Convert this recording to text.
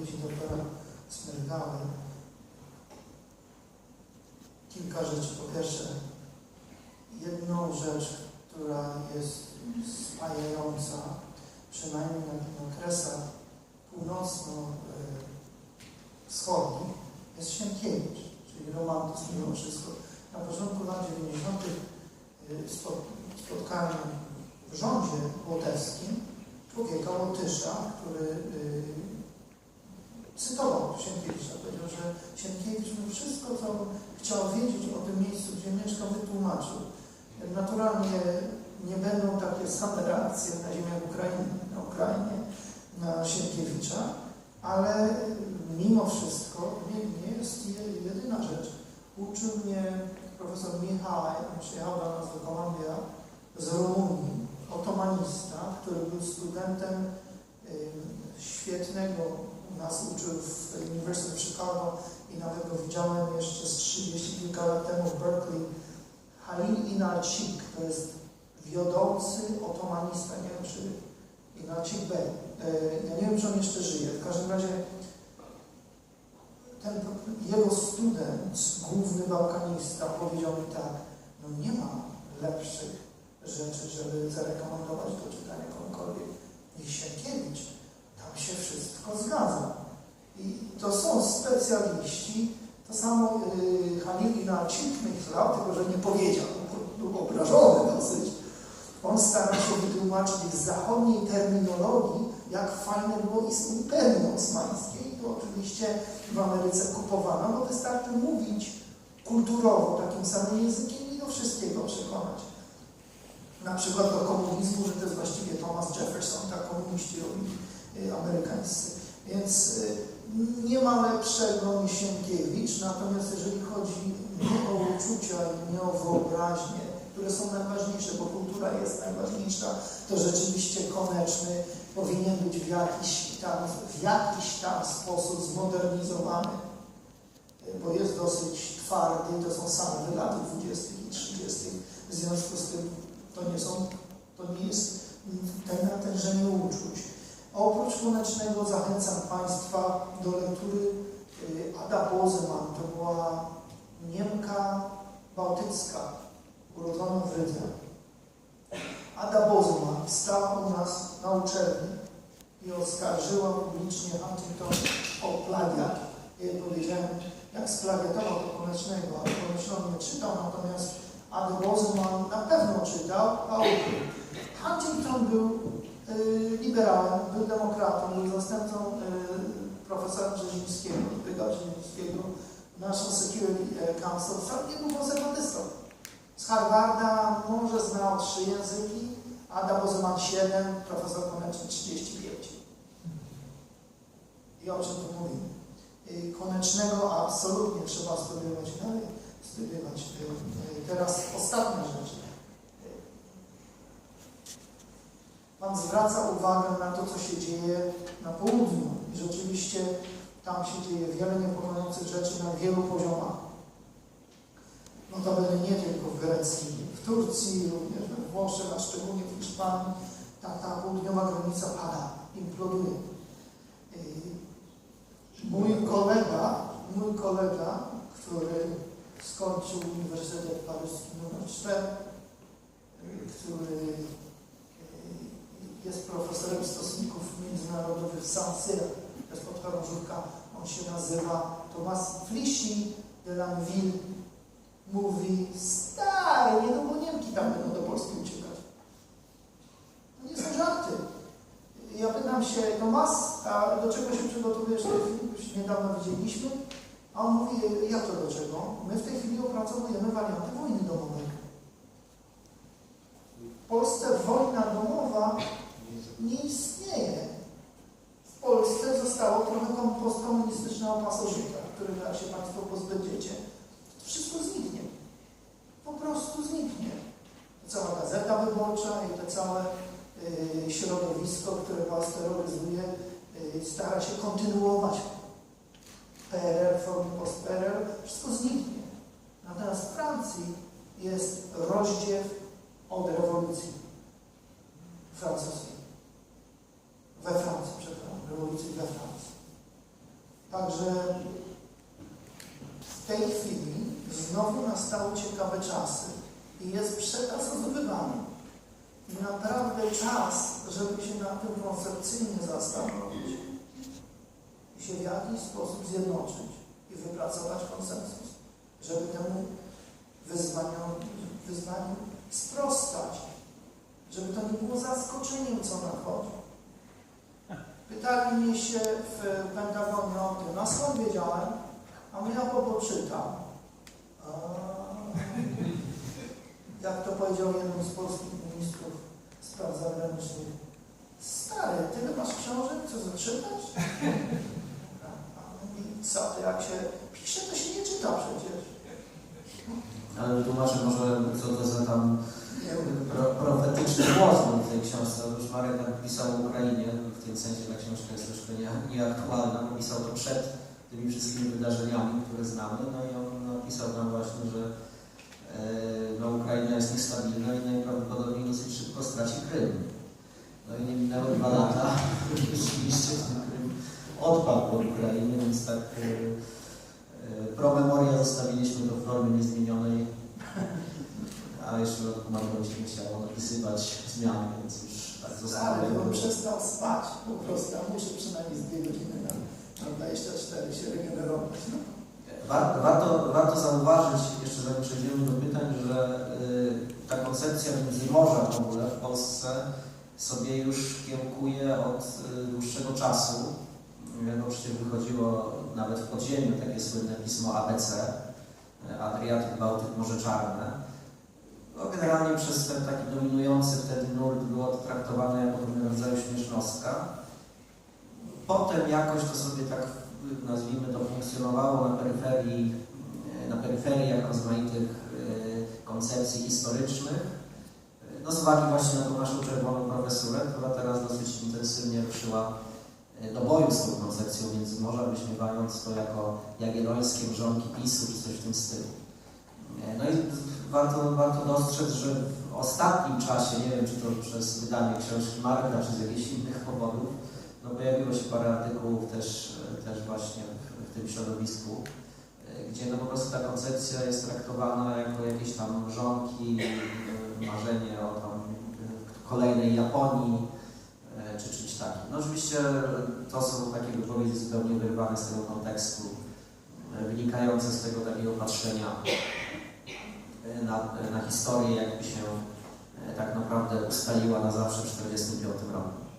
wypowiedzi doktora Smergały. Kilka rzeczy. Po pierwsze, jedną rzecz, która jest spajająca, przynajmniej na tych okresach północno-wschodnich, jest Sienkiewicz, czyli romantyzm mimo wszystko. Na początku lat 90. spotkałem w rządzie łotewskim człowieka Łotysza, który y, Sienkiewicza. Powiedział, że Sienkiewicz mu wszystko, co chciał wiedzieć o tym miejscu, gdzie mieszkał, wytłumaczył. Naturalnie nie będą takie same reakcje na ziemiach Ukrainy, na Ukrainie, na Sienkiewicza, ale mimo wszystko nie, nie jest jedyna rzecz. Uczył mnie profesor Michał, przyjechał do nas do Kolumbia z Rumunii, otomanista, który był studentem świetnego, nas uczył w Uniwersytecie w Chicago i nawet go widziałem jeszcze z 30 kilka lat temu w Berkeley. Halil Inalcik, to jest wiodący otomanista, nie wiem czy Inalcik Bey. Ja nie wiem, czy on jeszcze żyje. W każdym razie ten, jego student, główny bałkanista, powiedział mi tak, no nie ma lepszych rzeczy, żeby zarekomendować do czytania komukolwiek niż Sienkiewicz. Tam się wszystko zgadza. I to są specjaliści, to samo yy, Halil Inalcik myślał, tylko że nie powiedział, był obrażony dosyć. On starał się wytłumaczyć z zachodniej terminologii, jak fajne było Imperium Osmańskie. I to oczywiście w Ameryce kupowano, bo wystarczy mówić kulturowo takim samym językiem i do wszystkiego przekonać. Na przykład do komunizmu, że to jest właściwie Thomas Jefferson, tak komuniści robili amerykańscy. Więc y, nie ma lepszego niż natomiast jeżeli chodzi nie o uczucia, nie o wyobraźnię, które są najważniejsze, bo kultura jest najważniejsza, to rzeczywiście Koneczny powinien być w jakiś tam, w jakiś tam sposób zmodernizowany, bo jest dosyć twardy, to są same lat 20. i 30. W związku z tym to nie są, to nie jest ten natężenie uczuć. Oprócz Konecznego zachęcam Państwa do lektury y, Ada Bozeman, to była Niemka Bałtycka, urodzona w Rydze. Ada Bozeman stała u nas na uczelni i oskarżyła publicznie Huntington o plagiat. Ja powiedziałem, jak splagiatował to Konecznego, ale Koneczny nie czytał, natomiast Ada Bozeman na pewno czytał, a. Huntington był liberałem, był demokratą, był zastępcą y, profesora Brzezińskiego, Zbyga Brzezińskiego, National Security Council, nie był konserwatystą. Z Harvarda może znał trzy języki, Adam Bozeman 7, profesor Koneczny 35. I o czym tu mówimy? Konecznego absolutnie trzeba studiować dalej, studiować. Teraz ostatnia rzecz. Pan zwraca uwagę na to, co się dzieje na południu. I rzeczywiście tam się dzieje wiele niepokojących rzeczy na wielu poziomach. Notabene nie tylko w Grecji, w Turcji, również we Włoszech, a szczególnie w Hiszpanii, ta, ta południowa granica pada, imploduje. Mój kolega, mój kolega, który skończył Uniwersytet Paryski nr 4, który jest profesorem stosunków w Saint-Cyr, to jest on się nazywa Thomas Flichy de Lanville, mówi, stary, niedługo Niemki tam będą do Polski uciekać. To nie są żarty. Ja pytam się, Tomas, a do czego się przygotowujesz? Już niedawno widzieliśmy. A on mówi, jak to do czego? My w tej chwili opracowujemy warianty wojny domowej. W Polsce wojna domowa nie istnieje. W Polsce zostało trochę postkomunistyczne pasożyta, którego jak się Państwo pozbędziecie, wszystko zniknie. Po prostu zniknie. Cała gazeta wyborcza i to całe y, środowisko, które Was terroryzuje, y, stara się kontynuować PRL, formy post-PRL, wszystko zniknie. Natomiast w Francji jest rozdziew od rewolucji francuskiej. We Francji, przepraszam, rewolucji we Francji. Także w tej chwili znowu nastały ciekawe czasy i jest przekazowywany. I naprawdę czas, żeby się nad tym koncepcyjnie zastanowić i się w jakiś sposób zjednoczyć i wypracować konsensus, żeby temu wyzwaniom, wyzwaniu sprostać, żeby to nie było zaskoczeniem, co nadchodzi. Pytali mnie się w Pentagonie o tym, a skąd wiedziałem? A my ja po czytam. A, Jak to powiedział jeden z polskich ministrów spraw zagranicznych. Stary, tyle masz książek, co zaczytasz? A on mówi, co to jak się pisze, to się nie czyta przecież. Ale tłumaczę może, co to za tam Nie wiem. pro, profetyczny głos był w tej książce. Otóż Marek napisał o Ukrainie, w tym sensie ta książka jest nieaktualna. Napisał to przed tymi wszystkimi wydarzeniami, które znamy. No i on napisał tam właśnie, że e, no, Ukraina jest niestabilna i najprawdopodobniej dosyć szybko straci Krym. No i nie minęły dwa lata. Rzeczywiście ten Krym odpadł od Ukrainy, więc tak e, e, pro memoria zostawiliśmy to w formie niezmienionej. A jeszcze rok marno się nie chciało napisywać zmian, więc już zostało. to bym przestał spać po prostu. Ja muszę przynajmniej z dwie godziny na, na 24 się regenerować. No. War, warto, warto zauważyć, jeszcze zanim przejdziemy do pytań, że y, ta koncepcja Międzymorza w ogóle w Polsce sobie już kiełkuje od y, dłuższego czasu. Y, No przecież wychodziło nawet w podziemiu takie słynne pismo ABC, y, Adriatyk, Bałtyk, Morze Czarne. No, generalnie przez ten taki dominujący wtedy nurt było to traktowane jako pewnego rodzaju śmiesznostka. Potem jakoś to sobie tak, nazwijmy to, funkcjonowało na peryferii, na peryferiach rozmaitych e, koncepcji historycznych. No z uwagi właśnie na tą naszą czerwoną profesurę, która teraz dosyć intensywnie ruszyła e, do boju z tą koncepcją Międzymorza, wyśmiewając to jako jagiellońskie mrzonki PiSu czy coś w tym stylu. E, No i warto, warto dostrzec, że w ostatnim czasie, nie wiem czy to przez wydanie książki Marka, czy z jakichś innych powodów, no pojawiło się parę artykułów też, też właśnie w, w tym środowisku, e, gdzie no po prostu ta koncepcja jest traktowana jako jakieś tam mrzonki, e, marzenie o tam e, kolejnej Japonii, czy czymś takim. No oczywiście to są takie wypowiedzi zupełnie wyrwane z tego kontekstu, wynikające z tego takiego patrzenia na, na historię, jakby się e, tak naprawdę ustaliła na zawsze w 1945 roku.